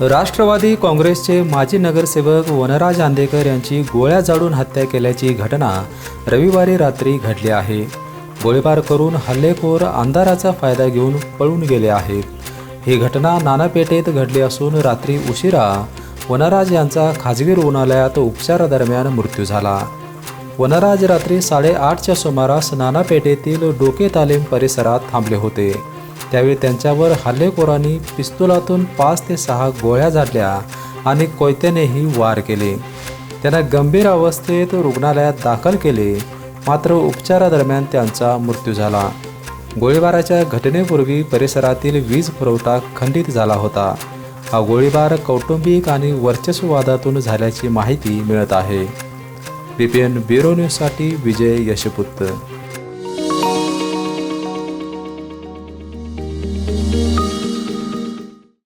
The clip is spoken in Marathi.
राष्ट्रवादी काँग्रेसचे माजी नगरसेवक वनराज आंदेकर यांची गोळ्या जाडून हत्या केल्याची घटना रविवारी रात्री घडली आहे. गोळीबार करून हल्लेखोर अंधाराचा फायदा घेऊन पळून गेले आहेत. ही घटना नानापेठेत घडली असून रात्री उशिरा वनराज यांचा खाजगी रुग्णालयात उपचारादरम्यान मृत्यू झाला. वनराज रात्री साडेआठच्या सुमारास नानापेठेतील डोके तालीम परिसरात थांबले होते. त्यावेळी त्यांच्यावर हल्लेखोरांनी पिस्तुलातून पाच ते सहा गोळ्या झाडल्या आणि कोयत्यानेही वार केले. त्यांना गंभीर अवस्थेत रुग्णालयात दाखल केले. मात्र उपचारादरम्यान त्यांचा मृत्यू झाला. गोळीबाराच्या घटनेपूर्वी परिसरातील वीज पुरवठा खंडित झाला होता. हा गोळीबार कौटुंबिक आणि वर्चस्ववादातून झाल्याची माहिती मिळत आहे. बी ब्युरो न्यूजसाठी विजय यशपुत्र